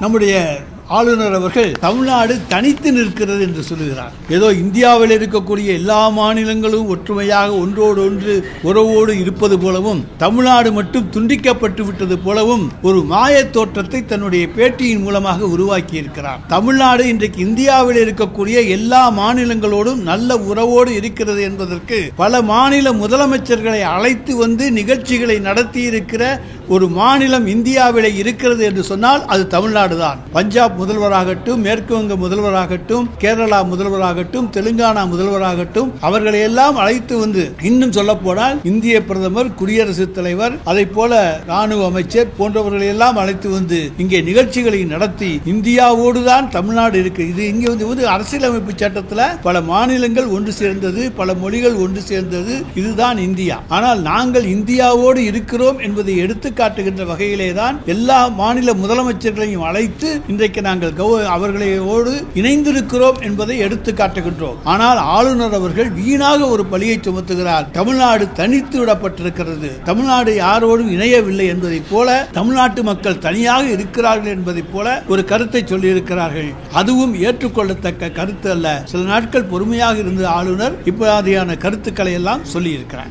நம்முடைய ஆளுநர் அவர்கள் தமிழ்நாடு தனித்து நிற்கிறது என்று சொல்லுகிறார். ஏதோ இந்தியாவில் இருக்கக்கூடிய எல்லா மாநிலங்களும் ஒற்றுமையாக ஒன்றோடு ஒன்று உறவோடு இருப்பது போலவும் தமிழ்நாடு மட்டும் துண்டிக்கப்பட்டு விட்டது போலவும் ஒரு மாயத் தோற்றத்தை தன்னுடைய பேட்டியின் மூலமாக உருவாக்கி இருக்கிறார் தமிழ்நாடு இன்றைக்கு இந்தியாவில் இருக்கக்கூடிய எல்லா மாநிலங்களோடும் நல்ல உறவோடு இருக்கிறது என்பதற்கு பல மாநில முதலமைச்சர்களை அழைத்து வந்து நிகழ்ச்சிகளை நடத்தி இருக்கிற ஒரு மாநிலம் இந்தியாவில் இருக்கிறது என்று சொன்னால் அது தமிழ்நாடு தான் பஞ்சாப் முதல்வராகட்டும் மேற்கு வங்க முதல்வராகட்டும் கேரளா முதல்வராகட்டும் தெலுங்கானா முதல்வராகட்டும் அவர்களை எல்லாம் அழைத்து வந்து இன்னும் சொல்ல போனால் இந்திய பிரதமர் குடியரசுத் தலைவர் அதை போல ராணுவ அமைச்சர் போன்றவர்களை எல்லாம் அழைத்து வந்து இங்கே நிகழ்ச்சிகளை நடத்தி இந்தியாவோடு தான் தமிழ்நாடு இருக்கு. இது இங்கே வந்து வந்து அரசியலமைப்பு சட்டத்தில் பல மாநிலங்கள் ஒன்று சேர்ந்தது பல மொழிகள் ஒன்று சேர்ந்தது. இதுதான் இந்தியா. ஆனால் நாங்கள் இந்தியாவோடு இருக்கிறோம் என்பதை எடுத்து காட்டுகின்ற வகையிலே தான் எல்லா மாநில முதலமைச்சர்களையும் அழைத்து இன்றைக்கு நாங்கள் கௌ- அவர்களோடு இணைந்திருக்கிறோம் என்பதை எடுத்து காட்டுகின்றோம். ஆனால் ஆளுநர் அவர்கள் வீணாக ஒரு பழியை சுமத்துகிறார். தமிழ்நாடு தனித்து விடப்பட்டிருக்கிறது. தமிழ்நாடு யாரோடும் இணையவில்லை என்பதைப் போல தமிழ்நாட்டு மக்கள் தனியாக இருக்கிறார்கள் என்பதைப் போல ஒரு கருத்தை சொல்லியிருக்கிறார்கள். அதுவும் ஏற்றுக்கொள்ளத்தக்க கருத்து அல்ல. சில நாட்கள் பொறுமையாக இருந்த ஆளுநர் இப்படியான கருத்துக்களை எல்லாம் சொல்லியிருக்கிறார்.